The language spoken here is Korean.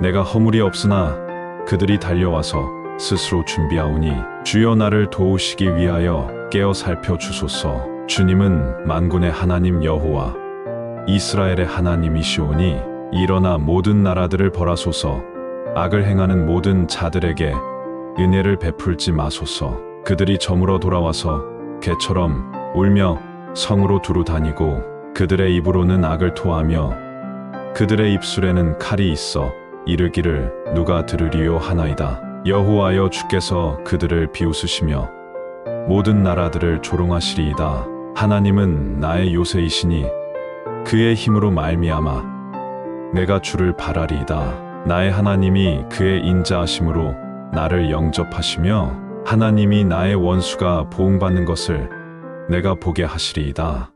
내가 허물이 없으나 그들이 달려와서 스스로 준비하오니 주여 나를 도우시기 위하여 깨어 살펴 주소서. 주님은 만군의 하나님 여호와 이스라엘의 하나님이시오니 일어나 모든 나라들을 벌하소서. 악을 행하는 모든 자들에게 은혜를 베풀지 마소서. 그들이 저물어 돌아와서 개처럼 울며 성으로 두루 다니고 그들의 입으로는 악을 토하며 그들의 입술에는 칼이 있어 이르기를 누가 들으리요 하나이다. 여호와여 주께서 그들을 비웃으시며 모든 나라들을 조롱하시리이다. 하나님은 나의 요새이시니 그의 힘으로 말미암아 내가 주를 바라리이다. 나의 하나님이 그의 인자하심으로 나를 영접하시며 하나님이 나의 원수가 보응받는 것을 내가 보게 하시리이다